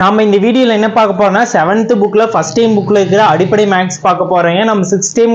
நம்ம இந்த வீடியோவில் என்ன பார்க்க போறோம்னா செவன்த் புக்கில் ஃபஸ்ட் டைம் புக்கில் இருக்கிற அடிப்படை மேக்ஸ் பார்க்க போகிறோங்க நம்ம சிக்ஸ் டைம்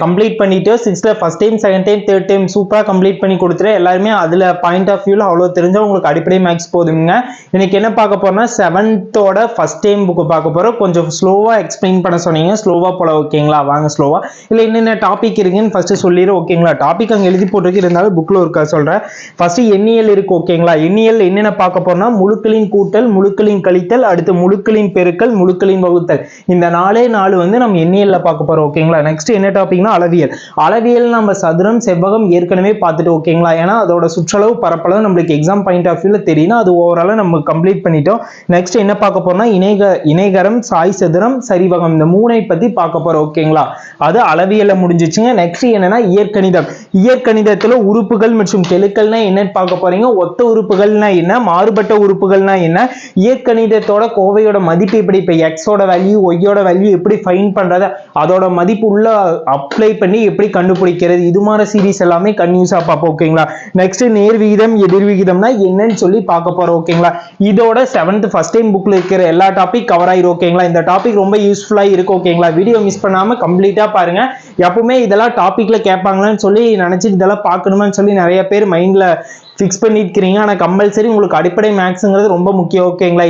கம்ப்ளீட் பண்ணிட்டு சிக்ஸ்த்தில் first time second time third time சூப்பராக கம்ப்ளீட் பண்ணி கொடுத்துரு எல்லாருமே அதில் பாயிண்ட் ஆஃப் வியூவில் அவ்வளோ தெரிஞ்சால் உங்களுக்கு அடிப்படை மேக்ஸ் போதுங்க இன்னைக்கு என்ன பார்க்க போறோம்னா செவன்த்தோட ஃபர்ஸ்ட் டைம் புக்கு பார்க்க போகிறோம் கொஞ்சம் ஸ்லோவாக எக்ஸ்பிளைன் பண்ண சொன்னீங்க. ஸ்லோவாக போல ஓகேங்களா வாங்க ஸ்லோவாக இல்லை என்னென்ன டாபிக் இருக்குன்னு ஃபஸ்ட்டு சொல்லிடுறேன் ஓகேங்களா டாபிக் அங்கே எழுதி போட்டிருக்கு. இருந்தாலும் புக்கில் இருக்கா சொல்கிறேன் ஃபஸ்ட்டு எண்ணியல் இருக்குது ஓகேங்களா எண்ணியல் என்னென்ன பார்க்க போறோம்னா முழுக்களின் கூட்டல் முழுக்களின் கழித்தல் அடுத்து முழுக்களின் பெருக்கல் முழுக்களின் வகுத்தல். இந்த நாலே நாலு வந்து நம்ம எண்ணியல்ல பார்க்க போறோம் ஓகேங்களா நெக்ஸ்ட் என்ன டாபிக்னா அளவியல். அளவியல் நம்ம சதுரம் செவ்வகம் ஏற்கனவே பார்த்துட்டு ஓகேங்களா ஏன்னா அதோட சுற்றளவு பரப்பளவு நம்மளுக்கு எக்ஸாம் பாயிண்ட் ஆஃப் வியூல தெரியும் அது ஓவரால நம்ம கம்ப்ளீட் பண்ணிட்டோம். நெக்ஸ்ட் என்ன பார்க்க போறோம்னா இணைக இணைகரம் சாய் சதுரம் சரிவகம். இந்த மூணை பத்தி பார்க்க போறோம் ஓகேங்களா அது அளவியல்ல முடிஞ்சிச்சுங்க. நெக்ஸ்ட் என்னன்னா இயற்கணிதம். இயற்கணிதத்தில் உறுப்புகள் மற்றும் கெழுக்கள்னா என்னன்னு பார்க்க போறீங்க? ஒத்த உறுப்புகள்னா என்ன? மாறுபட்ட உறுப்புகள்னா என்ன? இயற்கணிதத்தோட கோவையோட மதிப்பு எப்படி? இப்போ எக்ஸோட வேல்யூ ஒய்யோட வேல்யூ எப்படி ஃபைன் பண்ணுறது அதோட மதிப்பு உள்ள அப்ளை பண்ணி எப்படி கண்டுபிடிக்கிறது? இது மாதிரி சீரிஸ் எல்லாமே கன்யூஸாக பார்ப்போம் ஓகேங்களா நெக்ஸ்ட் நேர் விகிதம் எதிர் விகிதம்னா என்னன்னு சொல்லி பார்க்க போறோம் ஓகேங்களா இதோட செவன்த் ஃபர்ஸ்ட் டைம் புக்ல இருக்கிற எல்லா டாபிக் கவர் ஆயிரும் ஓகேங்களா இந்த டாபிக் ரொம்ப யூஸ்ஃபுல்லாக இருக்கும் ஓகேங்களா வீடியோ மிஸ் பண்ணாமல் கம்ப்ளீட்டாக பாருங்க. எப்பவுமே இதெல்லாம் டாப்பிக்கில் கேட்பாங்களான்னு சொல்லி நினச்சிட்டு இதெல்லாம் பார்க்கணுமான்னு சொல்லி நிறைய பேர் மைண்டில் ஃபிக்ஸ் பண்ணிருக்கிறீங்க ஆனால் கம்பல்சரி உங்களுக்கு அடிப்படை மேக்ஸுங்கிறது ரொம்ப முக்கியம் ஓகேங்களா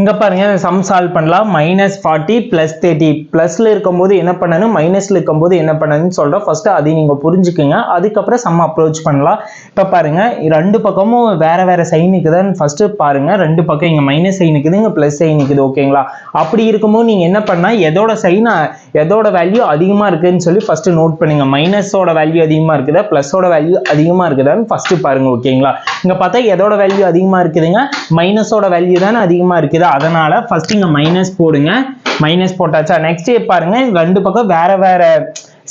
இங்கே பாருங்கள் சம் சால்வ் பண்ணலாம். மைனஸ் ஃபார்ட்டி ப்ளஸ் தேர்ட்டி ப்ளஸில் இருக்கும்போது என்ன பண்ணணும்? மைனஸில் இருக்கும்போது என்ன பண்ணணும்னு சொல்கிறோம் ஃபஸ்ட்டு அதை நீங்கள் புரிஞ்சுக்குங்க. அதுக்கப்புறம் சம் அப்ரோச் பண்ணலாம். இப்போ பாருங்கள் ரெண்டு பக்கமும் வேறு வேறு சைனுக்கு தான் ஃபஸ்ட்டு பாருங்கள் ரெண்டு பக்கம் இங்கே மைனஸ் சைன் இருக்குது ப்ளஸ் சைனுக்குது சைன் இருக்குது ஓகேங்களா அப்படி இருக்கும்போது நீங்கள் என்ன பண்ணால் எதோட சைன் எதோட வேல்யூ அதிகமாக இருக்குதுன்னு சொல்லி ஃபஸ்ட்டு நோட் பண்ணுங்கள் மைனஸோட வேல்யூ அதிகமாக இருக்குதா? ப்ளஸோட வேல்யூ அதிகமாக இருக்குதான்னு ஃபஸ்ட்டு பாருங்கள் ஓகேங்களா இங்கே பார்த்தா எதோட வேல்யூ அதிகமாக இருக்குதுங்க? மைனஸோட வேல்யூ தானே அதிகமாக இருக்குது? அதனால ஃபர்ஸ்ட் இங்க மைனஸ் போடுங்க. மைனஸ் போட்டாச்சா? நெக்ஸ்ட் பாருங்க. ரெண்டு பக்கம் வேற வேற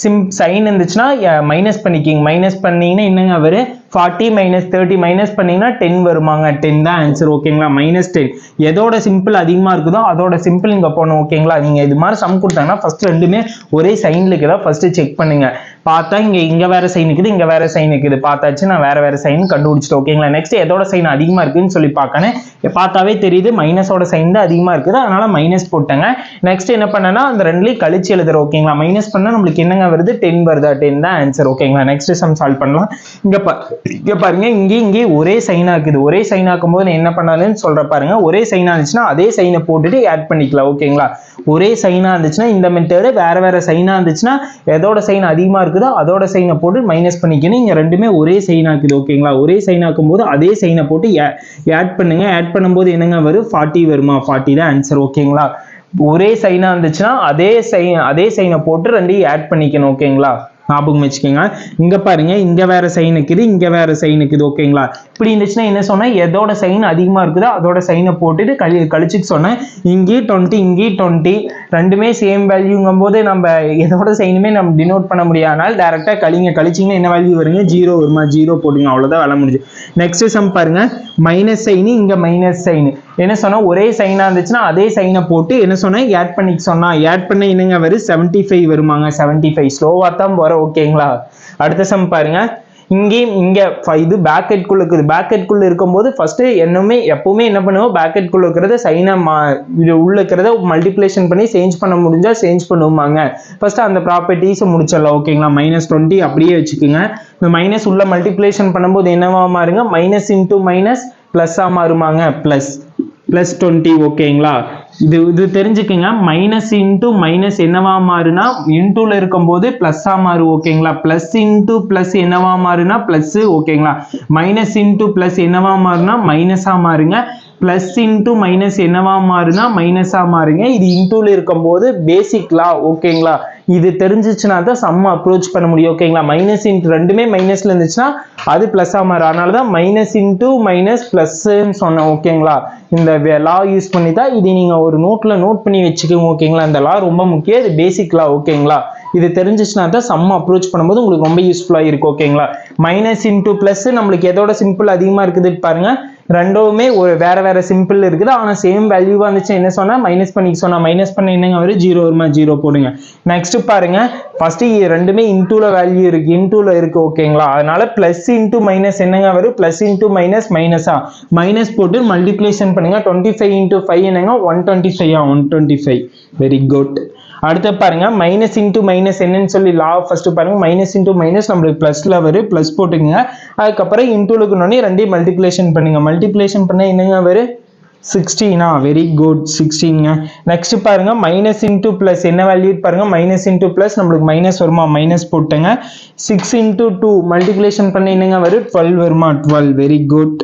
சிம் சைன் இருந்துச்சுன்னா மைனஸ் பண்ணிக்கிங்க. மைனஸ் பண்ணீங்கன்னா என்னங்க வரும் ஃபார்ட்டி மைனஸ் தேர்ட்டி மைனஸ் பண்ணீங்கன்னா டென் வருமாங்க. டென் தான் ஆன்சர் ஓகேங்களா மைனஸ் டென் எதோட சிம்பிள் அதிகமாக இருக்குதோ அதோட சிம்பிள் இங்கே போகணும் ஓகேங்களா நீங்கள் இது மாதிரி சம் கொடுத்தாங்கன்னா ஃபர்ஸ்ட் ரெண்டுமே ஒரே சைனில் இருக்குதா? ஃபஸ்ட்டு செக் பண்ணுங்க. பார்த்தா இங்கே இங்கே வேற சைன் இருக்குது இங்கே வேற சைன் இருக்குது பார்த்தாச்சு நான் வேற வேற சைன் கண்டுபிடிச்சிட்டு ஓகேங்களா நெக்ஸ்ட் எதோட சைன் அதிகமாக இருக்குன்னு சொல்லி பார்க்கணும் பார்த்தாவே தெரியுது மைனஸோட சைன் தான் அதிகமாக இருக்குது. அதனால மைனஸ் போட்டேங்க. நெக்ஸ்ட் என்ன பண்ணேன்னா அந்த ரெண்டுலேயும் கழிச்சு எழுதுறோம் ஓகேங்களா மைனஸ் பண்ணால் நம்மளுக்கு என்னங்க வருது? டென் வருதா? டென் தான் ஆன்சர் ஓகேங்களா நெக்ஸ்ட் சம் சால்வ் பண்ணலாம். இங்கே பா இங்க பாருங்க இங்கே இங்கே ஒரே சைனா இருக்குது ஒரே சைன் ஆக்கும்போது நான் என்ன பண்ணாலுன்னு சொல்ற பாருங்க ஒரே சைனா இருந்துச்சுன்னா அதே சைனை போட்டுட்டு ஆட் பண்ணிக்கலாம் ஓகேங்களா ஒரே சைனா இருந்துச்சுன்னா இந்த மெத்தடு வேற வேற சைனா இருந்துச்சுன்னா எதோட சைன் அதிகமா இருக்குது அதோட சைனை போட்டு மைனஸ் பண்ணிக்கணும். இங்க ரெண்டுமே ஒரே சைன் ஆக்குது ஓகேங்களா ஒரே சைன் ஆக்கும்போது அதே சைனை போட்டு ஆட் பண்ணுங்க. ஆட் பண்ணும்போது என்னங்க வரும்? ஃபார்ட்டி வருமா? ஃபார்ட்டி தான் ஆன்சர் ஓகேங்களா ஒரே சைனா இருந்துச்சுன்னா அதே சைன் அதே சைனை போட்டு ரெண்டையும் ஆட் பண்ணிக்கணும் ஓகேங்களா ஞாபகம் வச்சுக்கோங்க. இங்க பாருங்க இங்க வேற சைன் இருக்குது இங்க வேற சைன் இருக்குது ஓகேங்களா இப்படி இருந்துச்சுன்னா என்ன சொன்னேன்? எதோட சைன் அதிகமா இருக்குதோ அதோட சைனை போட்டுட்டு கழி கழிச்சுக்கு சொன்னேன். இங்கே டுவெண்ட்டி இங்கே டுவெண்ட்டி ரெண்டுமே சேம் வேல்யூங்கும் போது நம்ம எதோட சைனுமே நம்ம டினோட் பண்ண முடியாதனால டேரெக்டாக கழிங்க கழிச்சிங்கன்னா என்ன வேல்யூ வருங்க? ஜீரோ வருமா? ஜீரோ போட்டுங்க அவ்வளவுதான் வேலை முடிஞ்சு நெக்ஸ்ட் சம் பாருங்க. மைனஸ் சைனு இங்க மைனஸ் சைனு என்ன சொன்னால் ஒரே சைனாக இருந்துச்சுன்னா அதே சைனை போட்டு என்ன சொன்னால் ஆட் பண்ணிக்க சொன்னால் ஆட் பண்ண இன்னுங்க வரும் செவன்டி ஃபைவ் வருமாங்க செவன்டி ஃபைவ் ஸ்லோவாக தான் போற ஓகேங்களா அடுத்த சம் பாருங்க. இங்கேயும் இங்கே இது பேக்கெட்குள்ளே இருக்குது. பேக்கெட்குள்ளே இருக்கும்போது ஃபஸ்ட்டு என்னமே எப்பவுமே என்ன பண்ணுவோம்? பேக்கெட்குள்ளே இருக்கிறத சைனை மா இது உள்ள இருக்கிறத மல்டிப்ளேஷன் பண்ணி சேஞ்ச் பண்ண முடிஞ்சால் சேஞ்ச் பண்ணுவாங்க ஃபஸ்ட்டு அந்த ப்ராப்பர்ட்டிஸை முடிச்சிடலாம் ஓகேங்களா மைனஸ் டுவெண்ட்டி அப்படியே வச்சுக்கோங்க. இந்த மைனஸ் உள்ள மல்டிப்ளேஷன் பண்ணும்போது என்னவா மாறுங்க? மைனஸ் இன்டூ மைனஸ் ப்ளஸ்ஸாக மாறுமாங்க ப்ளஸ் ப்ளஸ் டுவெண்ட்டி ஓகேங்களா இது இது தெரிஞ்சுக்கங்க. மைனஸ் இன்டூ மைனஸ் என்னவா மாறுனா இன்டூல இருக்கும்போது ப்ளஸ்ஸாக மாறு ஓகேங்களா ப்ளஸ் இன்டூ ப்ளஸ் என்னவா மாறுனா ப்ளஸ் ஓகேங்களா மைனஸ் இன்டூ ப்ளஸ் என்னவா மாறுனா மைனஸாக மாறுங்க. ப்ளஸ் இன்டூ மைனஸ் என்னவா மாறுனா மைனஸாக மாறுங்க. இது இன்டூல இருக்கும்போது பேசிக் லா ஓகேங்களா இது தெரிஞ்சிச்சுன்னா தான் சம் அப்ரோச் பண்ண முடியும் ஓகேங்களா மைனஸ் இன்ட்டு ரெண்டுமே மைனஸ்ல இருந்துச்சுன்னா அது ப்ளஸ்ஸா மாறும். அதனால தான் மைனஸ் இன்டூ மைனஸ் ப்ளஸ்ன்னு சொன்னேன் ஓகேங்களா இந்த லா யூஸ் பண்ணி தான் இது நீங்கள் ஒரு நோட்டில் நோட் பண்ணி வச்சுக்கோங்க ஓகேங்களா இந்த லா ரொம்ப முக்கியம் இது பேசிக் லா ஓகேங்களா இது தெரிஞ்சிச்சுனா தான் சம் அப்ரோச் பண்ணும்போது உங்களுக்கு ரொம்ப யூஸ்ஃபுல்லாக இருக்கும் ஓகேங்களா மைனஸ் இன்டூ ப்ளஸ் நம்மளுக்கு எதோட சிம்பிள் அதிகமாக இருக்குது பாருங்கள் ரெண்டுமே ஒரு வேற வேற சிம்பிள் இருக்குது. ஆனால் சேம் வேல்யூவாக இருந்துச்சு என்ன சொன்னால் மைனஸ் பண்ணிக்க சொன்னால் மைனஸ் பண்ண என்னங்க வரும்? ஜீரோ வருமா? ஜீரோ போடுங்க. நெக்ஸ்ட் பாருங்க. ஃபர்ஸ்ட் ரெண்டுமே இன்டூல வேல்யூ இருக்கு. இன்டூல இருக்கு ஓகேங்களா அதனால பிளஸ் இன்டூ மைனஸ் என்னங்க வரும்? பிளஸ் இன்டூ மைனஸ் மைனஸா மைனஸ் போட்டு மல்டிப்ளேஷன் பண்ணுங்க. டுவெண்ட்டி ஃபைவ் இன்டூ ஃபைவ் என்னங்க? One twenty five one twenty five very good அடுத்து பாருங்க மைனஸ் இன்டூ மைனஸ் என்னன்னு சொல்லி லா ஃபர்ஸ்ட் பாருங்க மைனஸ் இன்டூ மைனஸ் நம்மளுக்கு பிளஸ்ல வரும் பிளஸ் போட்டுங்க அதுக்கப்புறம் இன்டூலுக்கு ரெண்டையும் மல்டிப்ளிகேஷன் பண்ணுங்க. மல்டிப்ளிகேஷன் பண்ண என்னங்க வரும் சிக்ஸ்டீனா வெரி குட் சிக்ஸ்டீனுங்க நெக்ஸ்ட் பாருங்க மைனஸ் இன்டூ பிளஸ் என்ன வேல்யூ பாருங்க மைனஸ் இன்டூ பிளஸ் நம்மளுக்கு மைனஸ் வருமா? மைனஸ் போட்டுங்க. சிக்ஸ் இன்டூ டூ மல்டிப்ளிகேஷன் பண்ண என்னங்க வரும் டுவெல் வருமா? டுவெல் வெரி குட்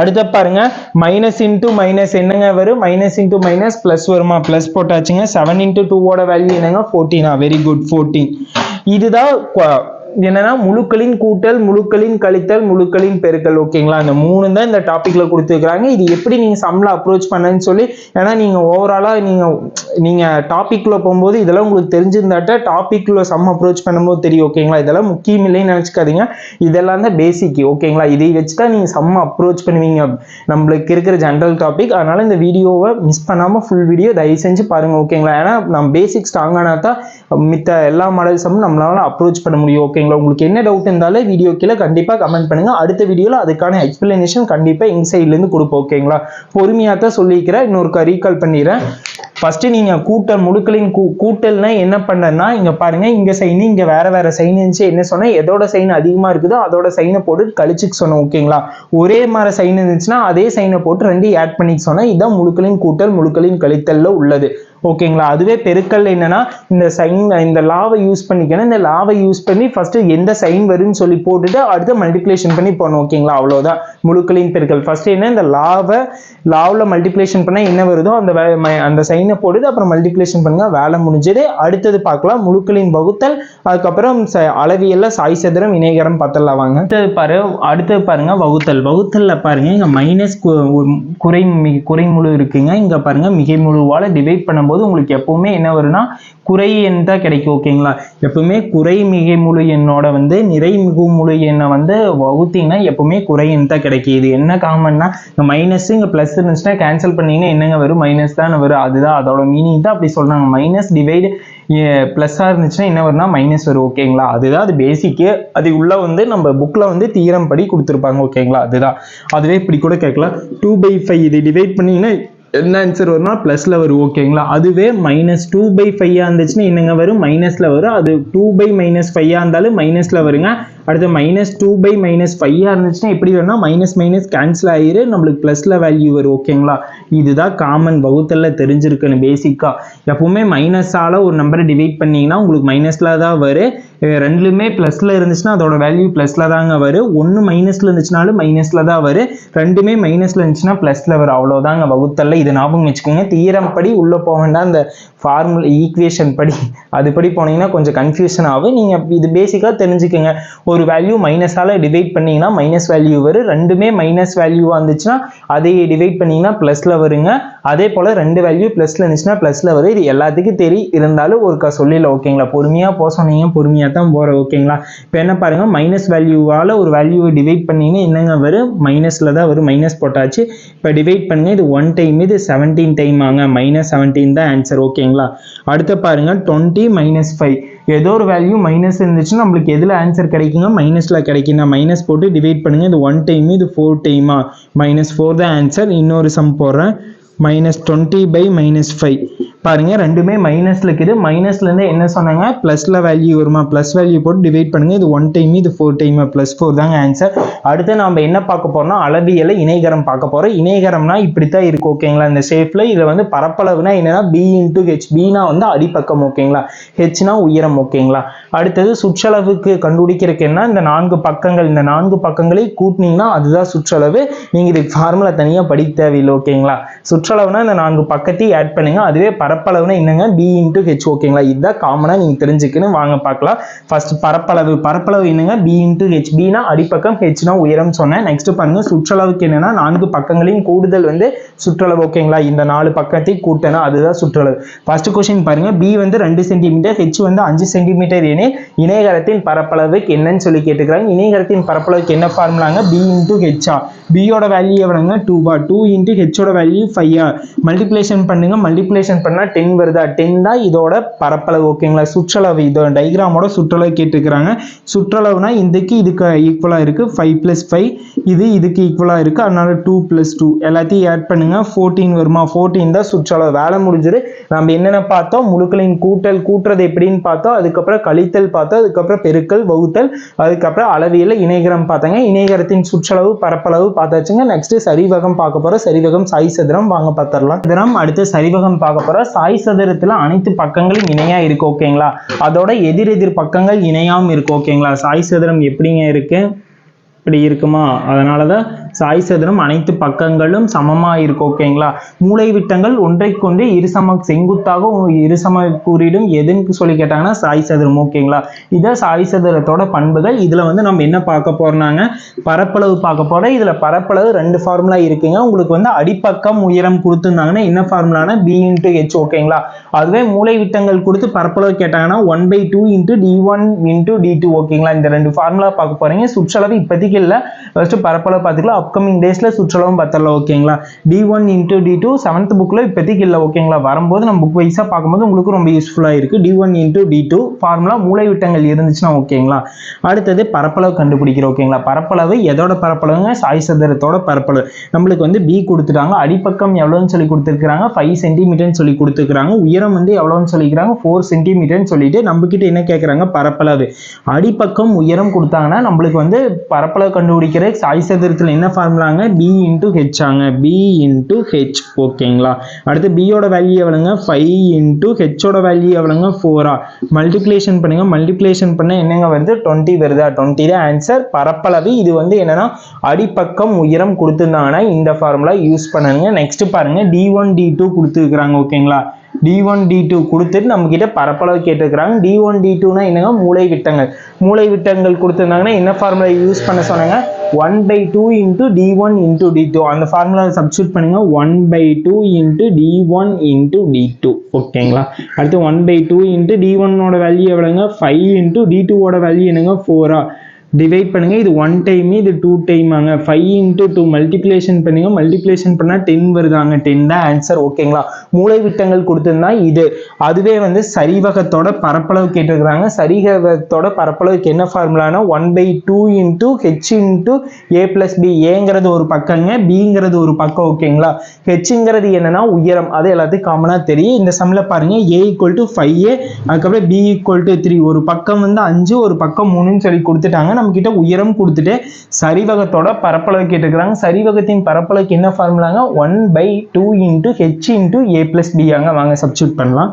அடுத்த பாருங்க மைனஸ் இன்டூ மைனஸ் என்னங்க வரும்? மைனஸ் இன்டூ மைனஸ் பிளஸ் வருமா? பிளஸ் போட்டாச்சுங்க. செவன் இன்டூ டூவோட வேல்யூ என்னங்க? ஃபோர்டீனா வெரி குட் ஃபோர்டீன் இதுதான் என்னன்னா முழுக்களின் கூட்டல் முழுக்களின் கழித்தல் முழுக்களின் பெருக்கல். ஓகேங்களா? இந்த மூணு தான் இந்த டாபிக்ல கொடுத்துருக்குறாங்க. இது எப்படி நீங்க சம்ல அப்ரோச் பண்ணேன்னு சொல்லி ஏன்னா நீங்க ஓவராலா நீங்க நீங்க டாபிக்ல போகும்போது இதெல்லாம் உங்களுக்கு தெரிஞ்சிருந்தாட்ட டாபிக்ல சம் அப்ரோச் பண்ணும்போது தெரியும் ஓகேங்களா? இதெல்லாம் முக்கியம் இல்லைன்னு நினச்சிக்காதீங்க. இதெல்லாம் தான் பேசிக் ஓகேங்களா? இதை வச்சு தான் நீங்க சம் அப்ரோச் பண்ணுவீங்க. நம்மளுக்கு இருக்கிற ஜென்ரல் டாபிக் அதனால இந்த வீடியோவை மிஸ் பண்ணாம ஃபுல் வீடியோ தயவு செஞ்சு பாருங்க ஓகேங்களா? ஏன்னா நம்ம பேசிக் ஸ்ட்ராங்கானா தான் மித்த எல்லா மாடல் சம்மும் நம்மளால அப்ரோச் பண்ண முடியும் ஓகே ஓகேங்களா? உங்களுக்கு என்ன டவுட் இருந்தாலும் வீடியோ கீழே கண்டிப்பா கமெண்ட் பண்ணுங்க. அடுத்த வீடியோவில் அதுக்கான எக்ஸ்பிளனேஷன் கண்டிப்பாக எங்கள் சைட்லேருந்து கொடுப்போம் ஓகேங்களா? பொறுமையாக தான் சொல்லிக்கிறேன். இன்னொரு ரீகால் பண்ணிடுறேன். ஃபர்ஸ்ட் நீங்க கூட்டல் முழுக்களின் கூ கூட்டல்னா என்ன பண்ணனா இங்கே பாருங்க இங்க சைனு இங்க வேற வேற சைன் இருந்துச்சு. என்ன சொன்னேன்? எதோட சைன் அதிகமா இருக்குதோ அதோட சைனை போட்டு கழிச்சுக்கு சொன்னோம் ஓகேங்களா? ஒரே மாதிரி சைன் இருந்துச்சுன்னா அதே சைனை போட்டு ரெண்டையும் ஆட் பண்ணிக்க சொன்னேன். இதுதான் முழுக்களின் கூட்டல் முழுக்களின் கழித்தல்ல உள்ளது. ஓகேங்களா அதுவே பெருக்கல் என்னன்னா இந்த சைன் இந்த லாவை யூஸ் பண்ணிக்கணும். இந்த லாவை யூஸ் பண்ணி ஃபர்ஸ்ட் எந்த சைன் வரும்னு சொல்லி போட்டுட்டு அடுத்து மல்டிப்ளிகேஷன் பண்ணி போகணும் ஓகேங்களா அவ்வளவுதான். முழுக்களின் பெருக்கல். ஃபர்ஸ்ட் என்ன? இந்த லாவை லாவில் மல்டிப்ளிகேஷன் பண்ணால் என்ன வருதோ அந்த அந்த சைனை போட்டுட்டு அப்புறம் மல்டிப்ளிகேஷன் பண்ணுங்க. வேலை முடிஞ்சது. அடுத்தது பார்க்கலாம். முழுக்களின் வகுத்தல். அதுக்கப்புறம் ச- அளவியல்ல சாய் சதுரம் இணைகரம் பத்தல வாங்க. அடுத்தது பாரு அடுத்தது பாருங்க வகுத்தல். வகுத்தல்ல பாருங்க இங்க மைனஸ் குறை குறை குறைமுழு இருக்குங்க. இங்க பாருங்க மிகை முழுவால டிவைட் பண்ணும்போது உங்களுக்கு எப்பவுமே என்ன வரும்னா குறை எண் தான் கிடைக்கும் ஓகேங்களா எப்பவுமே குறை மிகை முழு எண்ணோட வந்து நிறை மிகு முழு எண்ணை வந்து வகுத்தீங்கன்னா எப்பவுமே குறை எண் தான் கிடைக்கும். இது என்ன காமன்னா இந்த மைனஸ் இங்கே ப்ளஸ் இருந்துச்சுன்னா கேன்சல் பண்ணீங்கன்னா என்னங்க வரும்? மைனஸ் தான் வரும். அதுதான் அதோட மீனிங் தான் அப்படி சொல்றாங்க. மைனஸ் டிவைடு ப்ளஸ்ஸாக இருந்துச்சுன்னா என்ன வரும்னா மைனஸ் வரும் ஓகேங்களா அதுதான் அது பேசிக்கு அது உள்ள வந்து நம்ம புக்கில் வந்து தீரம் படி கொடுத்துருப்பாங்க ஓகேங்களா அதுதான். அதுவே இப்படி கூட கேட்கலாம். டூ பை ஃபைவ் இதை டிவைட் பண்ணிங்கன்னா என்ன ஆன்சர் வரும்னா ப்ளஸில் வரும் ஓகேங்களா அதுவே மைனஸ் டூ பை ஃபைவாக இருந்துச்சுன்னா என்னங்க வரும்? மைனஸில் வரும். அது டூ பை மைனஸ் ஃபைவாக இருந்தாலும் மைனஸில் வருங்க. அடுத்து மைனஸ் டூ பை மைனஸ் ஃபைவாக இருந்துச்சுன்னா எப்படி வேணும்னா மைனஸ் மைனஸ் கேன்சல் ஆகிரு நம்மளுக்கு ப்ளஸில் வேல்யூ வரும் ஓகேங்களா இதுதான் காமன் வகுத்தலில் தெரிஞ்சிருக்குன்னு பேசிக்காக எப்பவுமே மைனஸால் ஒரு நம்பரை டிவைட் பண்ணிங்கன்னா உங்களுக்கு மைனஸில் தான் வரும். அஹ் ரெண்டுலுமே ப்ளஸில் இருந்துச்சுன்னா அதோட வேல்யூ ப்ளஸில் தாங்க வரும் ஒன்று மைனஸில் இருந்துச்சுனாலும் மைனஸில் தான் வரும் ரெண்டுமே மைனஸில் இருந்துச்சுன்னா ப்ளஸில் வரும் அவ்வளோதாங்க வகுத்தல்ல. இது ஞாபகம் வச்சுக்கோங்க. தீரம் படி உள்ளே போக வேண்டாம். அந்த ஃபார்முலா ஈக்குவேஷன் படி. அதுபடி போனீங்கன்னா கொஞ்சம் கன்ஃபியூஷன் ஆகும். நீங்கள் இது பேசிக்காக தெரிஞ்சுக்கோங்க. ஒரு வேல்யூ மைனஸால் டிவைட் பண்ணிங்கன்னா மைனஸ் வேல்யூ வரும் ரெண்டுமே மைனஸ் வேல்யூவாக இருந்துச்சுன்னா அதையே டிவைட் பண்ணிங்கன்னா ப்ளஸில் வருங்க. அதே போல் ரெண்டு வேல்யூ ப்ளஸில் இருந்துச்சுன்னா ப்ளஸில் வரும். இது எல்லாத்துக்கும் தெரியும் இருந்தாலும் ஒருக்கா சொல்லிடல ஓகேங்களா பொறுமையாக போக சொன்னீங்க பொறுமையாக தான் போகிற ஓகேங்களா இப்போ என்ன பாருங்கள் மைனஸ் வேல்யூவால் ஒரு வேல்யூவை டிவைட் பண்ணீங்கன்னா என்னங்க வரும்? மைனஸில் தான் வரும் மைனஸ் போட்டாச்சு. இப்போ டிவைட் பண்ணுங்கள் இது ஒன் டைம் இது செவன்டீன் டைம் ஆங்க. மைனஸ் செவன்டீன் தான் ஆன்சர் ஓகேங்களா அடுத்து பாருங்கள் டுவெண்ட்டி மைனஸ் ஃபைவ் ஏதோ ஒரு வேல்யூ மைனஸ் இருந்துச்சுன்னா நம்மளுக்கு எதில் ஆன்சர் கிடைக்குங்க? மைனஸில் கிடைக்குங்க. மைனஸ் போட்டு டிவைட் பண்ணுங்க இது ஒன் டைம் இது ஃபோர் டைமா மைனஸ் ஃபோர் தான் ஆன்சர் இன்னொரு சம் போடுறேன். Minus twenty by minus five பாருங்க ரெண்டுமே மைனஸில் இருக்குது. மைனஸ்லேருந்து என்ன சொன்னாங்க? ப்ளஸில் வேல்யூ வருமா? ப்ளஸ் வேல்யூ போட்டு டிவைட் பண்ணுங்க. இது ஒன் டைம் இது ஃபோர் டைம் ப்ளஸ் ஃபோர் தாங்க ஆன்சர் அடுத்து நம்ம என்ன பார்க்க போறோம்னா அளவியலை இணைகரம் பார்க்க போறோம். இணைகரம்னா இப்படித்தான் இருக்கு ஓகேங்களா? இந்த ஷேப்ல இதுல வந்து பரப்பளவுனா என்னன்னா பி இன்டூ ஹெச் பினா வந்து அடிப்பக்கம் ஓகேங்களா? ஹெச்னா உயரம் ஓகேங்களா? அடுத்தது சுற்றளவுக்கு கண்டுபிடிக்கிறதுக்கு என்ன? இந்த நான்கு பக்கங்கள் இந்த நான்கு பக்கங்களை கூட்டினீங்கன்னா அதுதான் சுற்றளவு. நீங்க இதுக்கு ஃபார்முலா தனியா படிக்க தேவையில்லை ஓகேங்களா? சுற்றளவுனா இந்த நான்கு பக்கத்தையும் ஆட் பண்ணுங்க. அதுவே பரப்பளவுனா என்னங்க? பி இன்டூ ஹெச் ஓகேங்களா? இதுதான் காமனா நீங்க தெரிஞ்சுக்கணும். வாங்க பார்க்கலாம். ஃபர்ஸ்ட் பரப்பளவு. பரப்பளவு என்னங்க? பி இன்டூ ஹெச் பினா அடிப்பக்கம் ஹெச்னா உயரம் சொன்னேன். நெக்ஸ்ட் பாருங்க சுற்றளவுக்கு என்னன்னா நான்கு பக்கங்களையும் கூடுதல் வந்து சுற்றளவு ஓகேங்களா இந்த நாலு பக்கத்தை கூட்டணும். அதுதான் சுற்றளவு. ஃபர்ஸ்ட் கொஸ்டின் பாருங்க பி வந்து ரெண்டு சென்டிமீட்டர் ஹெச் வந்து அஞ்சு சென்டிமீட்டர் எனில் இணையகரத்தின் பரப்பளவுக்கு என்னன்னு சொல்லி கேட்டுக்கிறாங்க. இணையகரத்தின் பரப்பளவுக்கு என்ன ஃபார்முலாங்க பி இன்டூ ஹெச்ஆ பியோட வேல்யூ எவ்வளோங்க டூவா டூ இன்ட்டு ஹெச்சோட வேல்யூ ஃபைவா மல்டிப்ளேஷன் பண்ணுங்க. மல்டிப்ளேஷன் பண்ணால் டென் வருதா? டென் தான் இதோட பரப்பளவு ஓகேங்களா சுற்றளவு இதோட டைகிராமோட சுற்றளவு கேட்டுக்கிறாங்க. சுற்றளவுனா இதுக்கு இதுக்கு ஈக்குவலாக இருக்குது ஃபைவ் ப்ளஸ் ஃபைவ் இது இதுக்கு ஈக்குவலாக இருக்குது அதனால் டூ ப்ளஸ் டூ எல்லாத்தையும் ஆட் பண்ணுங்க. ஃபோர்டீன் வருமா? ஃபோர்டீன் தான் சுற்றளவு. வேலை முடிஞ்சுது. நம்ம என்னென்ன பார்த்தோம்? முழுக்களின் கூட்டல் கூட்டுறது எப்படின்னு பார்த்தோம். அதுக்கப்புறம் கழித்தல் பார்த்தோம். அதுக்கப்புறம் பெருக்கல் வகுத்தல். அதுக்கப்புறம் அளவியல் இணைகரம் பார்த்தாங்க. இணைகரத்தின் சுற்றளவு பரப்பளவு பார்த்தாச்சுங்க நெக்ஸ்ட் சரிவகம் பார்க்க போகிறோம் சரிவகம் சாய் சதுரம். வாங்க பார்த்துடலாம். சதுரம் அடுத்து சரிவகம் பார்க்க போகிறோம் சாய் சதுரத்தில் அனைத்து பக்கங்களும் இணையாக இருக்குது ஓகேங்களா அதோட எதிர் எதிர் பக்கங்கள் இணையாகவும் இருக்குது ஓகேங்களா சாய் சதுரம் எப்படிங்க இருக்குது இப்படி இருக்குமா? அதனால தான் சாய் சதுரம் அனைத்து பக்கங்களும் சமமாக இருக்கும் ஓகேங்களா? மூளை விட்டங்கள் ஒன்றைக்கொன்று இருசம செங்குத்தாக இருசம கூறிடும் எதுன்னு சொல்லி கேட்டாங்கன்னா சாய் சதுரம் ஓகேங்களா? இதான் சாய் சதுரத்தோட பண்புகள் இதில் வந்து நம்ம என்ன பார்க்க போறோம்னாங்க? பரப்பளவு பார்க்க போகிறோம் இதில் பரப்பளவு ரெண்டு ஃபார்முலா இருக்குங்க. உங்களுக்கு வந்து அடிப்பக்கம் உயரம் கொடுத்துருந்தாங்கன்னா என்ன ஃபார்முலானா பி இன்ட்டு ஹெச் ஓகேங்களா? அதுவே மூளை விட்டங்கள் கொடுத்து பரப்பளவு கேட்டாங்கன்னா one by two into D one into D two ஓகேங்களா? இந்த ரெண்டு ஃபார்முலா பார்க்க போகிறீங்க சுற்றளவு இப்போதைக்கு இல்லை. ஃபஸ்ட்டு பரப்பளவு பார்த்துக்கலாம். அப்கமிங் டேஸில் சுற்றளவும் பத்தரில் ஓகேங்களா? D one into D two seventh புக்கில் இப்போதைக்கு இல்லை ஓகேங்களா? வரும்போது நம்ம புக் வைஸாக பார்க்கும்போது உங்களுக்கு ரொம்ப யூஸ்ஃபுல்லாக இருக்குது D one into D two formula மூளை விட்டங்கள் இருந்துச்சுன்னா ஓகேங்களா? அடுத்தது பரப்பளவு கண்டுபிடிக்கிறோம் ஓகேங்களா? பரப்பளவு எதோட பரப்பளவுங்க? சாய் சதுரத்தோட பரப்பளவு. நம்மளுக்கு வந்து பி கொடுத்துட்டாங்க. அடிப்பக்கம் எவ்வளோன்னு சொல்லி கொடுத்துருக்குறாங்க. ஃபைவ் சென்டிமீட்டர்னு சொல்லி கொடுத்துருக்குறாங்க. உயரம் வந்து எவ்வளோன்னு சொல்லிக்கிறாங்க. ஃபோர் சென்டிமீட்டர்னு சொல்லிட்டு நம்மக்கிட்ட என்ன கேட்குறாங்க? பரப்பளவு. அடிப்பக்கம் உயரம் கொடுத்தாங்கன்னா நம்மளுக்கு வந்து பரப்பளவு கண்டுபிடிக்கிற சாய் சதுரத்தில் என்ன ஃபார்முலாங்க பி இன்ட்டு ஹெச் ஆங்க. பி இன்ட்டு ஹெச் ஓகேங்களா அடுத்து பியோட வேல்யூ எவ்வளோங்க? ஃபைவ் இன்ட்டு ஹெச்சோட வேல்யூ எவ்வளோங்க? ஃபோரா மல்டிப்ளேஷன் பண்ணுங்க. மல்டிப்ளேஷன் பண்ண என்னங்க வருது? டுவெண்ட்டி வருதா? டுவெண்ட்டி தான் ஆன்சர் பரப்பளவு இது வந்து என்னன்னா அடிப்பக்கம் உயரம் கொடுத்துருந்தாங்கன்னா இந்த ஃபார்முலா யூஸ் பண்ணுங்க. நெக்ஸ்ட் பாருங்க. டி ஒன் டி டூ கொடுத்துருக்குறாங்க ஓகேங்களா டி ஒன் டி டூ கொடுத்துட்டு நம்ம கிட்ட பரப்பளவு கேட்டிருக்கிறாங்க. டி ஒன் டி டூனா என்னங்க? மூளை விட்டங்கள் மூளை விட்டங்கள் கொடுத்துருந்தாங்கன்னா என்ன ஃபார்முலா யூஸ் பண்ண சொன்னாங்க? One by two into D one into D two அந்த ஃபார்முலாவை சப்ஸ்டியூட் பண்ணுங்க. One by two into D one into D two ஓகேங்களா அடுத்து one by two into D ஒன்னோட வேல்யூ எவ்வளோங்க ஃபைவ் இன்ட்டு டி டூவோட வேல்யூ என்னங்க? ஃபோரா டிவைட் பண்ணுங்கள் இது ஒன் டைம் இது two time five into two multiplication பண்ணுங்க. மல்டிப்ளேஷன் பண்ணால் டென் வருதாங்க. டென் தான் ஆன்சர் ஓகேங்களா மூளை விட்டங்கள் கொடுத்துருந்தா இது. அதுவே வந்து சரிவகத்தோட பரப்பளவு கேட்டிருக்கிறாங்க. சரிவகத்தோட பரப்பளவுக்கு என்ன ஃபார்முலானா one by two into H into A plus B ஏங்கிறது ஒரு பக்கங்க பிங்கிறது ஒரு பக்கம் ஓகேங்களா ஹெச்ங்கிறது என்னன்னா உயரம். அது எல்லாத்துக்கும் காமனாக தெரியும். இந்த சம்மில் பாருங்கள் A equal to five A அதுக்கப்புறம் பி ஈக்குவல் டு த்ரீ ஒரு பக்கம் வந்து அஞ்சு ஒரு பக்கம் மூணுன்னு சொல்லி கொடுத்துட்டாங்க. நம்மக்கிட்ட கிட்ட உயரம் கொடுத்துட்டு சரிவகத்தோட பரப்பளவு கேட்டிருக்கிறாங்க. சரிவகத்தின் பரப்பளவுக்கு என்ன ஃபார்முலாங்க one by two into H into A plus B வாங்க சப்ஸ்டியூட் பண்ணலாம்.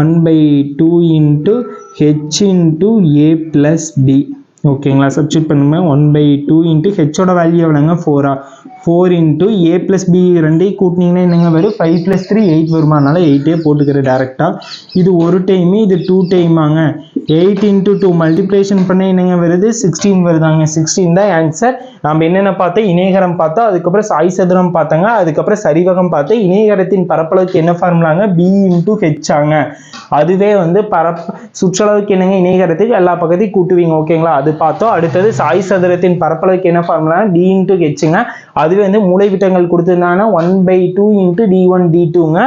One by two into H into A plus B ஓகேங்களா சப்ஸ்டியூட் பண்ணுங்கள் ஒன் பை டூ இன்ட்டு ஹெச்சோட வேல்யூ எவ்வளோங்க ஃபோரா four into A plus B ரெண்டையும் கூட்டினீங்கன்னா என்னங்க வரும்? ஃபைவ் ப்ளஸ் த்ரீ எயிட் வருமா? அதனால் எயிட்டே போட்டுக்கிறேன் டேரெக்டாக இது ஒரு டைமு இது டூ டைமாங்க எயிட் இன்ட்டு டூ மல்டிப்ளேஷன் பண்ண என்னங்க வருது? சிக்ஸ்டீன் வருதாங்க. சிக்ஸ்டீன் தான் ஆன்சர் நம்ம என்னென்ன பார்த்தோம்? இணையகரம் பார்த்தோம். அதுக்கப்புறம் சாய் சதுரம் பார்த்தாங்க. அதுக்கப்புறம் சரிவகம் பார்த்தோம். இணையகரத்தின் பரப்பளவுக்கு என்ன ஃபார்முலாங்க பி இன்ட்டு ஹெச் அதுவே வந்து பரப் சுற்றளவுக்கு என்னங்க? இணையகரத்துக்கு எல்லா பக்கத்தையும் கூட்டுவீங்க. ஓகேங்களா அது பார்த்தோம். அடுத்தது சாய் சதுரத்தின் பரப்பளவுக்கு என்ன ஃபார்முலா டி இன்ட்டு ஹெச்சுங்க அதுவே வந்து மூளைவிட்டங்கள் கொடுத்துருந்தாங்கன்னா one by two into D one D டூங்க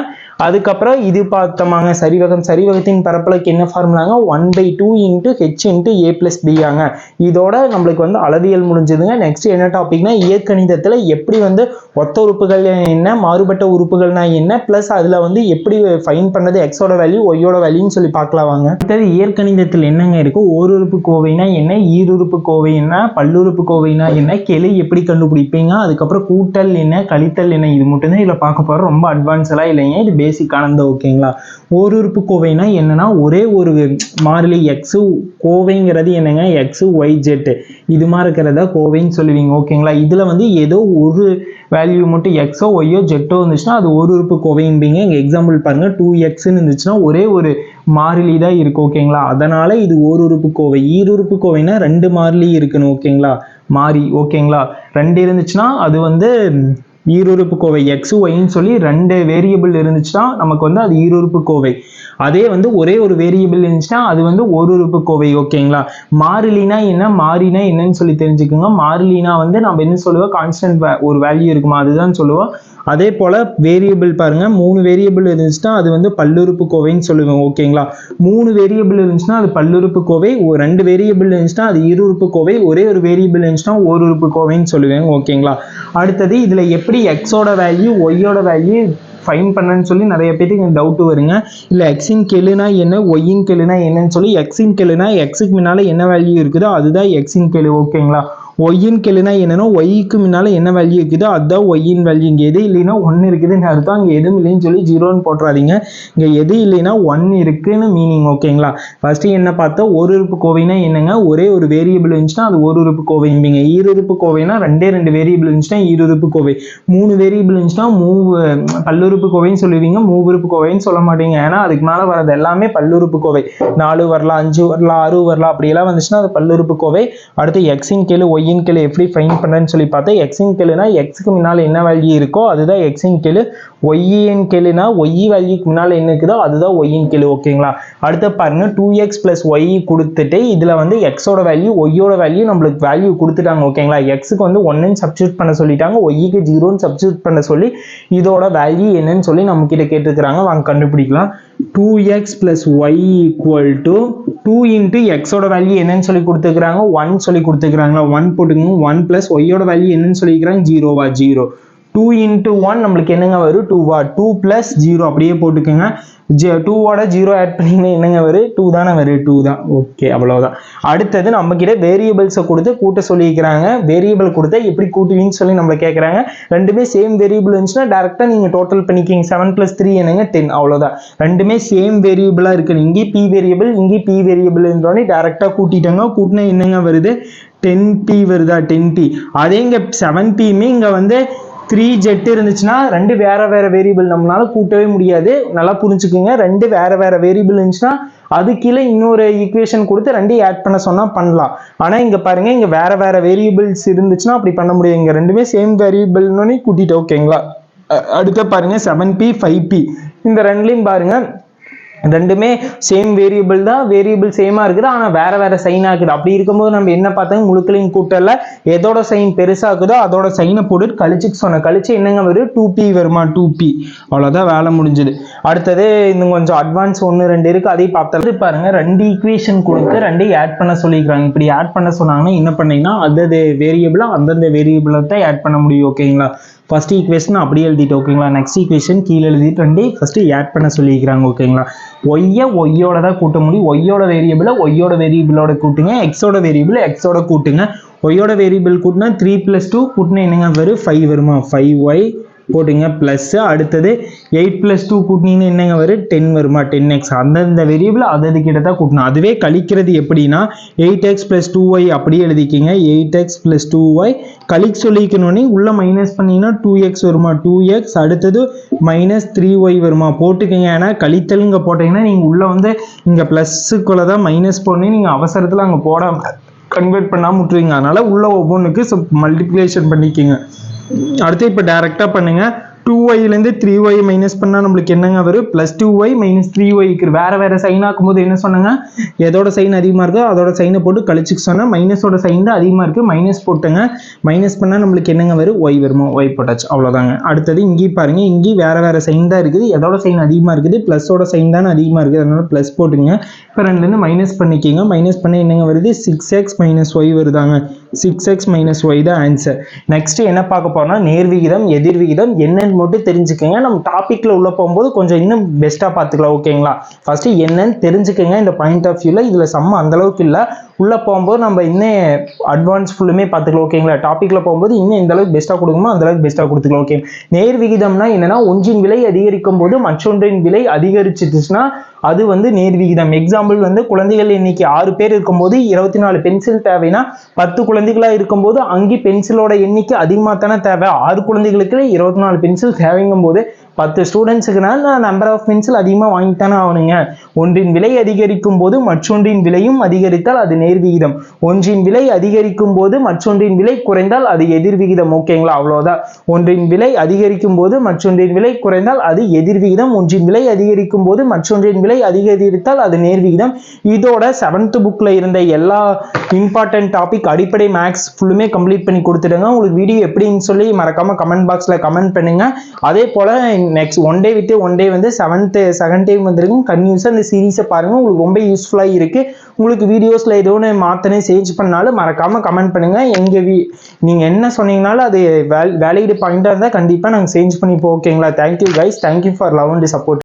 அதுக்கப்புறம் இது பார்த்தோமாங்க சரிவகம் சரிவகத்தின் பரப்பளவுக்கு என்ன ஃபார்முலாங்க one by two into H into A plus பியாங்க இதோட நம்மளுக்கு வந்து அளவியல் முடிஞ்சதுங்க. நெக்ஸ்ட் என்ன டாபிக்னா இயற்கணிதத்தில் எப்படி வந்து ஒத்த உறுப்புகள் என்ன மாறுபட்ட உறுப்புகள்னா என்ன ப்ளஸ் அதில் வந்து எப்படி ஃபைன் பண்ணது எக்ஸோட வேல்யூ ஒய்யோட வேல்யூன்னு சொல்லி பார்க்கலாம் வாங்க. அடுத்தது இயற்கணிதத்தில் என்னங்க இருக்கும் ஓருறுப்பு கோவைனா என்ன ஈருறுப்பு கோவைனா பல்லுறுப்பு கோவைனா என்ன கெளி எப்படி கண்டுபிடிப்பீங்க? அதுக்கப்புறம் கூட்டல் என்ன கழித்தல் என்ன இது மட்டும்தான் இதில் பார்க்க போகிறோம் ரொம்ப அட்வான்ஸ்லாம் இல்லைங்க. இது பேசிக்கானது ஓகேங்களா ஒரு உறுப்பு கோவைனா என்னன்னா ஒரே ஒரு மாறிலி எக்ஸு கோவைங்கிறது என்னங்க? எக்ஸு ஒய் ஜெட்டு இது மாதிரி இருக்கிறத கோவைன்னு சொல்லுவீங்க ஓகேங்களா இதில் வந்து ஏதோ ஒரு வேல்யூ மட்டும் எக்ஸோ ஒய்யோ ஜெட்டோ இருந்துச்சுன்னா அது ஒரு உறுப்பு கோவைன்பீங்க இங்கே எக்ஸாம்பிள் பாருங்க டூ எக்ஸ்ன்னு இருந்துச்சுன்னா ஒரே ஒரு மாறிலி தான் இருக்கு ஓகேங்களா அதனால இது ஒரு உறுப்பு கோவை. ஈருறுப்பு கோவைனா ரெண்டு மாறிலி இருக்கணும் ஓகேங்களா மாறி ஓகேங்களா ரெண்டு இருந்துச்சுன்னா அது வந்து ஈருறுப்பு கோவை எக்ஸ் ஒய்ன்னு சொல்லி ரெண்டு வேரியபிள் இருந்துச்சுன்னா நமக்கு வந்து அது ஈருறுப்பு கோவை அதே வந்து ஒரே ஒரு வேரியபிள் இருந்துச்சுன்னா அது வந்து ஒரு உறுப்பு கோவை ஓகேங்களா மாறிலினா என்ன? மாறினா என்னன்னு சொல்லி தெரிஞ்சுக்கோங்க. மாறிலினா வந்து நம்ம என்ன சொல்லுவோம்? கான்ஸ்டன்ட் ஒரு வேல்யூ இருக்குமா? அதுதான் சொல்லுவோம். அதே போல் வேரியபிள் பாருங்கள் மூணு வேரியபிள் இருந்துச்சுன்னா அது வந்து பல்லுறுப்பு கோவைன்னு சொல்லுவேன் ஓகேங்களா மூணு வேரியபிள் இருந்துச்சுன்னா அது பல்லுறுப்பு கோவை ஒரு ரெண்டு வேரியபிள் இருந்துச்சுன்னா அது இருஉறுப்பு கோவை ஒரே ஒரு வேரியபிள் இருந்துச்சுன்னா ஒரு உறுப்பு கோவைன்னு சொல்லுவேன் ஓகேங்களா அடுத்தது இதில் எப்படி எக்ஸோட வேல்யூ ஒய்யோட வேல்யூ ஃபைன் பண்ணேன்னு சொல்லி நிறைய பேருக்கு டவுட்டு வருங்க. இல்லை எக்ஸின் கெழுனா என்ன ஒய்யின் கெழுனா என்னன்னு சொல்லி எக்ஸின் கெழுனா எக்ஸுக்கு முன்னால் என்ன வேல்யூ இருக்குதோ அதுதான் எக்ஸின் கெழு ஓகேங்களா ஒய்யின் கெழுனா என்னன்னா? ஒய்க்கு முன்னால் என்ன வேல்யூ இருக்குதோ அதுதான் ஒய்யின் வேல்யூ இங்கே எது இல்லைன்னா ஒன்று இருக்குதுன்னு அர்த்தம். அங்கே எதுவும் இல்லைன்னு சொல்லி ஜீரோன்னு போட்டுறாதீங்க. இங்கே எது இல்லைன்னா ஒன் இருக்குன்னு மீனிங் ஓகேங்களா ஃபஸ்ட்டு என்ன பார்த்தா ஒரு உறுப்பு கோவைனா என்னங்க? ஒரே ஒரு வேரியபிள் இருந்துச்சுன்னா அது ஒரு உறுப்பு கோவைம்பீங்க ஈருறுப்பு கோவைனா ரெண்டே ரெண்டு வேரியபிள் இருந்துச்சுன்னா ஈருறுப்பு கோவை. மூணு வேரியபிள் இருந்துச்சுன்னா மூவு பல்லுறுப்பு கோவைன்னு சொல்லுவீங்க. மூவுறுப்பு கோவைன்னு சொல்ல மாட்டீங்க. ஏன்னா அதுக்கு மேலே வரது எல்லாமே பல்லுறுப்பு கோவை. நாலு வரலாம் அஞ்சு வரலாம் ஆறு வரலாம் அப்படியெல்லாம் வந்துச்சுன்னா அது பல்லுறுப்பு கோவை. அடுத்து எக்ஸின் கீழே ஒய்யின் கீழே எப்படி ஃபைன் பண்ணுறேன்னு சொல்லி பார்த்தா எக்ஸின் கீழுனா எக்ஸுக்கு முன்னால் என்ன வேல்யூ இருக்கோ அதுதான் எக்ஸின் கீழு. ஒய்யின் கீழுனா ஒய் வேல்யூக்கு முன்னால் என்ன இருக்குதோ அதுதான் ஒய்யின் கீழு ஓகேங்களா அடுத்து பாருங்கள் டூ எக்ஸ் ப்ளஸ் ஒய் கொடுத்துட்டு இதில் வந்து எக்ஸோட வேல்யூ ஒய்யோட வேல்யூ நம்மளுக்கு வேல்யூ கொடுத்துட்டாங்க ஓகேங்களா எக்ஸுக்கு வந்து ஒன்றுன்னு சப்ஸ்டியூட் பண்ண சொல்லிட்டாங்க ஒய்க்கு ஜீரோன்னு சப்ஸ்டியூட் பண்ண சொல்லி இதோட வேல்யூ என்னன்னு சொல்லி நம்ம கிட்ட கேட்டுருக்குறாங்க. வாங்க கண்டுபிடிக்கலாம். Two X plus Y equal to two into எக்ஸோட வேல்யூ என்னன்னு சொல்லி கொடுத்துருக்குறாங்க. ஒன் சொல்லி கொடுத்துருக்குறாங்களா ஒன் போட்டுக்கோங்க. ஒன் ப்ளஸ் ஒய்யோட வேல்யூ என்னன்னு சொல்லிக்கிறாங்க. ஜீரோவா ஜீரோ டூ இன்ட்டு ஒன் நம்மளுக்கு என்னங்க வரும்? டூவா டூ ப்ளஸ் ஜீரோ அப்படியே போட்டுக்கோங்க. ஜி டூவோட ஜீரோ ஆட் பண்ணிங்கன்னா என்னங்க வரும் டூ தானே வரும் டூ தான். ஓகே அவ்வளோதான் அடுத்தது நம்ம கிட்ட வேரியபிள்ஸை கொடுத்து கூட்ட சொல்லியிருக்கிறாங்க. வேரியபிள் கொடுத்தா எப்படி கூட்டுவீங்கன்னு சொல்லி நம்ம கேட்குறாங்க ரெண்டுமே சேம் வேரியபிள் இருந்துச்சுன்னா டேரெக்டாக நீங்கள் டோட்டல் பண்ணிக்கிங்க. செவன் ப்ளஸ் த்ரீ என்னங்க? டென் அவ்வளோதான் ரெண்டுமே சேம் வேரியபிளாக இருக்குது இங்கே பி வேரியபிள் இங்கே பி வேரியபிள் இருந்தோடனே டேரெக்டாக கூட்டிட்டாங்க. கூட்டினா என்னங்க வருது? டென் பி வருதா? டென் டி அதே இங்கே செவன் பியுமே இங்கே வந்து த்ரீ ஜெட் இருந்துச்சுன்னா ரெண்டு வேற வேற வேரியபிள் நம்மளால கூட்டவே முடியாது. நல்லா புரிஞ்சுக்குங்க. ரெண்டு வேற வேற வேரியபிள் இருந்துச்சுன்னா அது கீழே இன்னொரு ஈக்குவேஷன் கொடுத்து ரெண்டையும் ஆட் பண்ண சொன்னா பண்ணலாம். ஆனா இங்க பாருங்க இங்க வேற வேற வேரியபிள்ஸ் இருந்துச்சுன்னா அப்படி பண்ண முடியும் இங்க ரெண்டுமே சேம் வேரியபிள்னு கூட்டிட்டு ஓகேங்களா அடுத்த பாருங்க செவன் பி ஃபைவ் பி இந்த ரெண்டுலையும் பாருங்க ரெண்டுமே சேம் வேரியபிள் தான் வேரியபிள் சேமாக இருக்குது. ஆனால் வேற வேற சைன் ஆகுது அப்படி இருக்கும்போது நம்ம என்ன பார்த்தோம் முழுக்களின் கூட்டல எதோட சைன் பெருசாகுதோ அதோட சைனை போட்டு கழிச்சு சொன்னேன் கழிச்சு என்னங்க வரும் டூ பி வருமா? டூ பி அவ்வளோதான் வேலை முடிஞ்சுது. அடுத்தது இன்னும் கொஞ்சம் அட்வான்ஸ் ஒன்று ரெண்டு இருக்கு. அதையும் பார்த்தது பாருங்க. ரெண்டு ஈக்குவேஷன் கொடுத்து ரெண்டையும் ஆட் பண்ண சொல்லியிருக்காங்க. இப்படி ஆட் பண்ண சொன்னாங்கன்னா என்ன பண்ணீங்கன்னா அந்தந்த வேரியபிளாக அந்தந்த வேரியபிளை தான் ஆட் பண்ண முடியும் ஓகேங்களா ஃபர்ஸ்ட் ஈக்குவேஷன் அப்படியே எழுதிட்டு ஓகேங்களா நெக்ஸ்ட் ஈக்குவேஷன் கீழே எழுதிட்டு ரெண்டு ஃபஸ்ட்டு ஆட் பண்ண சொல்லியிருக்கிறாங்க ஓகேங்களா ஒய்யை ஒய்யோட தான் கூட்ட முடியும். ஒய்யோட வேரியபிளை ஒய்யோட வேரியபிளோட கூட்டுங்க. எக்ஸோட வேரியபிள் எக்ஸோட கூட்டுங்க. ஒய்யோட வேரியபிள் கூட்டினா த்ரீ ப்ளஸ் டூ கூட்டினா என்னங்க வரும்? ஃபைவ் வருமா? ஃபைவ் ஒய் போட்டுங்க. ப்ளஸ்ஸு அடுத்தது எயிட் ப்ளஸ் டூ கூட்டினீங்கன்னு என்னங்க வரும் டென் வருமா? டென் எக்ஸ் அந்தந்த வேரியபிள் அதது கிட்ட தான் கூட்டணும். அதுவே கழிக்கிறது எப்படின்னா eight X plus two Y அப்படியே எழுதிக்கிங்க. Eight X plus two Y கழிக்க சொல்லிக்கணுன்னே உள்ளே மைனஸ் பண்ணிங்கன்னா டூ எக்ஸ் வருமா? டூ எக்ஸ் அடுத்தது மைனஸ் த்ரீ ஒய் வருமா? போட்டுக்கங்க. ஏன்னா கழித்தல்ங்க போட்டீங்கன்னா நீங்கள் உள்ளே வந்து இங்கே ப்ளஸ்ஸுக்குள்ளே தான் மைனஸ் போடணும். நீங்கள் அவசரத்தில் அங்கே போட கன்வெர்ட் பண்ணாமல் விட்டுருவீங்க. அதனால் உள்ள ஒவ்வொன்றுக்கு மல்டிப்ளிகேஷன் பண்ணிக்கோங்க. அடுத்து இப்போ டேரெக்டாக பண்ணுங்கள் டூ ஒய்லேருந்து த்ரீ ஒய் மைனஸ் பண்ணால் நம்மளுக்கு என்னங்க வரும்? Plus two Y minus three ஒய்க்கு வேறு வேறு சைன் ஆக்கும்போது என்ன சொன்னாங்க? எதோட சைன் அதிகமாக இருக்கோ அதோட சைனை போட்டு கழிச்சுக்க சொன்னால் மைனஸோட சைன் தான் அதிகமாக இருக்குது மைனஸ் போட்டுங்க. மைனஸ் பண்ணால் நம்மளுக்கு என்னங்க வரும்? ஒய் வருமோ? ஒய் போட்டாச்சு. அவ்வளோதாங்க அடுத்தது இங்கேயும் பாருங்கள் இங்கேயும் வேறு வேறு சைன் தான் இருக்குது. எதோட சைன் அதிகமாக இருக்குது? ப்ளஸோட சைன் தானே அதிகமாக இருக்குது. அதனால் ப்ளஸ் போட்டுங்க இப்போ ரெண்டுலேருந்து மைனஸ் பண்ணிக்கிங்க. மைனஸ் பண்ண என்னங்க வருது? சிக்ஸ் எக்ஸ் மைனஸ் ஒய் வருதாங்க. சிக்ஸ் எக்ஸ் மைனஸ் ஒய் தான் ஆன்சர் நெக்ஸ்ட் என்ன பார்க்க போறோம்னா நேர்விகிதம் எதிர்விகிதம் என்னன்னு மட்டும் தெரிஞ்சுக்கோங்க. நம்ம டாபிக்ல உள்ள போகும்போது கொஞ்சம் இன்னும் பெஸ்ட்டாக பார்த்துக்கலாம் ஓகேங்களா ஃபர்ஸ்ட் என்னன்னு தெரிஞ்சுக்கோங்க இந்த பாயிண்ட் ஆஃப் வியூல இதுல செம்ம அந்த அளவுக்கு இல்லை. உள்ளே போகும்போது நம்ம இன்னும் அட்வான்ஸ் ஃபுல்லுமே பார்த்துக்கலாம் ஓகேங்களா டாப்பிக்கில் போகும்போது இன்னும் எந்தளவுக்கு பெஸ்ட்டாக கொடுக்குமோ அந்த அளவுக்கு பெஸ்ட்டாக கொடுத்துக்கலாம் ஓகே நேர் விகிதம்னா என்னென்னா ஒன்றின் விலை அதிகரிக்கும் போது மற்றொன்றின் விலை அதிகரிச்சிட்டுச்சுன்னா அது வந்து நேர் விகிதம். எக்ஸாம்பிள் வந்து குழந்தைகள் இன்னைக்கு ஆறு பேர் இருக்கும்போது இருபத்தி நாலு பென்சில் தேவைன்னா பத்து குழந்தைகளாக இருக்கும்போது அங்கே பென்சிலோட எண்ணிக்கை அதிகமாக தானே தேவை? ஆறு குழந்தைகளுக்கு இருபத்தி நாலு பென்சில் தேவைங்கும் போது பத்து ஸ்டூடெண்ட்ஸுக்குனா நான் நம்பர் ஆஃப் பென்சில் அதிகமாக வாங்கித்தானே ஆகணுங்க. ஒன்றின் விலை அதிகரிக்கும் போது மற்றொன்றின் விலையும் அதிகரித்தால் அது நேர்விகிதம் ஒன்றின் விலை அதிகரிக்கும் போது மற்றொன்றின் விலை குறைந்தால் அது எதிர்விகிதம் ஓகேங்களா அவ்வளோதான் ஒன்றின் விலை அதிகரிக்கும் போது மற்றொன்றின் விலை குறைந்தால் அது எதிர்விகிதம் ஒன்றின் விலை அதிகரிக்கும் போது மற்றொன்றின் விலை அதிகரித்தால் அது நேர்விகிதம் இதோட செவன்த் புக்கில் இருந்த எல்லா இம்பார்ட்டன்ட் டாபிக் அடிப்படை மேக்ஸ் ஃபுல்லுமே கம்ப்ளீட் பண்ணி கொடுத்துடுங்க. உங்களுக்கு வீடியோ எப்படின்னு சொல்லி மறக்காமல் கமெண்ட் பாக்ஸில் கமெண்ட் பண்ணுங்க. அதே போல் நெக்ஸ்ட் ஒன் டே விட்டு ஒன் டே வந்து செவன்த்து செகண்ட் டைம் வந்திருக்கும். கன்யூஸாக அந்த சீரீஸை பாருங்கள் உங்களுக்கு ரொம்ப யூஸ்ஃபுல்லாக இருக்குது உங்களுக்கு வீடியோஸில் ஏதோ ஒன்று மாற்றனே சேஞ்ச் பண்ணாலும் மறக்காமல் கமெண்ட் பண்ணுங்கள் எங்கள் வீ நீங்கள் என்ன சொன்னீங்கனாலும் அது வேல் வேலிடு பாயிண்ட்டாக இருந்தால் கண்டிப்பாக நாங்கள் சேஞ்ச் பண்ணிப்போம் ஓகேங்களா thank you guys thank you for love and support